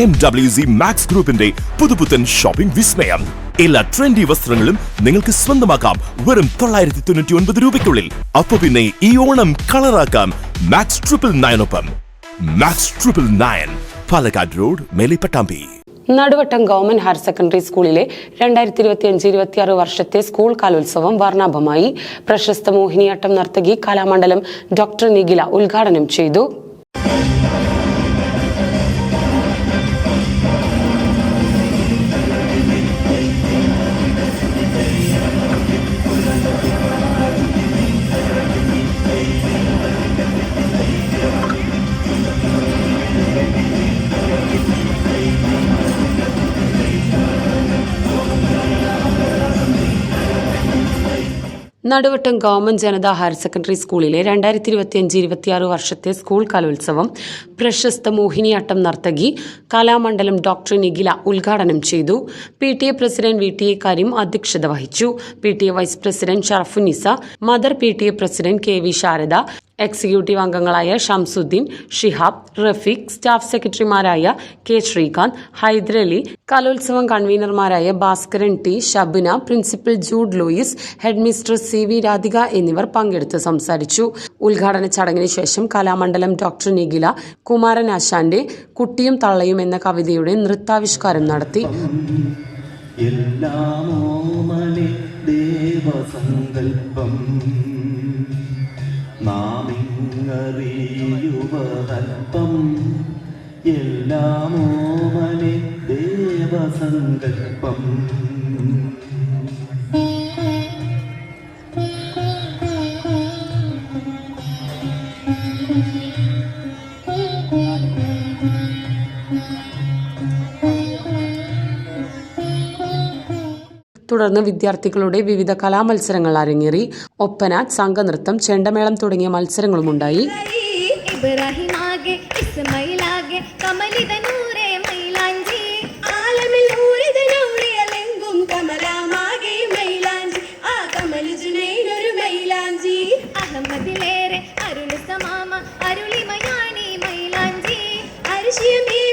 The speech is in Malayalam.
എം ഡബ്ല്യു സി മാക്സ് ഗ്രൂപ്പിന്റെ പുതുപുത്തൻ ഷോപ്പിംഗ് വിസ്മയം. എല്ലാ ട്രെൻഡി വസ്ത്രങ്ങളും നിങ്ങൾക്ക് സ്വന്തമാക്കാം. വെറും തൊള്ളായിരത്തി തൊണ്ണൂറ്റി ഒൻപത് രൂപയ്ക്കുള്ളിൽ. അപ്പൊ പിന്നെ ഈ ഓണം കളറാക്കാം max triple നയനൊപ്പം max triple nine Palakkad road Melipattambi. Naduvattam government higher secondary സ്കൂളിലെ രണ്ടായിരത്തി ഇരുപത്തി അഞ്ച് ഇരുപത്തിയാറ് വർഷത്തെ സ്കൂൾ കലോത്സവം വർണാഭമായി. പ്രശസ്ത മോഹിനിയാട്ടം നർത്തകി കലാമണ്ഡലം ഡോക്ടർ നിഖില ഉദ്ഘാടനം ചെയ്തു. Naduvattam government Janata higher secondary സ്കൂളിലെ രണ്ടായിരത്തി ഇരുപത്തി അഞ്ച് ഇരുപത്തിയാറ് വർഷത്തെ സ്കൂൾ കലോത്സവം പ്രശസ്ത മോഹിനിയാട്ടം നർത്തകി കലാമണ്ഡലം ഡോക്ടർ നിഖില ഉദ്ഘാടനം ചെയ്തു. P T A president V T A Karim അധ്യക്ഷത വഹിച്ചു. P T A vice president Sharafunisa mother P T A president K V Sharada executive അംഗങ്ങളായ ഷംസുദ്ദീൻ ഷിഹാബ് റഫീഖ് സ്റ്റാഫ് സെക്രട്ടറിമാരായ കെ ശ്രീകാന്ത് ഹൈദരലി കലോത്സവം കൺവീനർമാരായ Bhaskaran T Shabina principal Jude Louis head C V Radhika എന്നിവർ പങ്കെടുത്ത് സംസാരിച്ചു. ഉദ്ഘാടന ചടങ്ങിന് ശേഷം കലാമണ്ഡലം ഡോക്ടർ നിഖില കുമാരൻ ആശാന്റെ കുട്ടിയും തള്ളയും എന്ന കവിതയുടെ നൃത്താവിഷ്കാരം നടത്തി. എല്ലാമോമനെ ദേവസങ്കൽപ്പം നാമിങ്ങറിയുവതൽപ്പം എല്ലാമോമനെ ദേവസങ്കൽപ്പം തുടർന്ന് വിദ്യാർത്ഥികളുടെ വിവിധ കലാമത്സരങ്ങൾ അരങ്ങേറി. ഒപ്പന സംഘനൃത്തം ചെണ്ടമേളം തുടങ്ങിയ മത്സരങ്ങളും ഉണ്ടായി അഹമ്മദിലേറെ അരുളസമാമ അരുളിമയാണി മൈലാഞ്ചി. അരിശിയമേ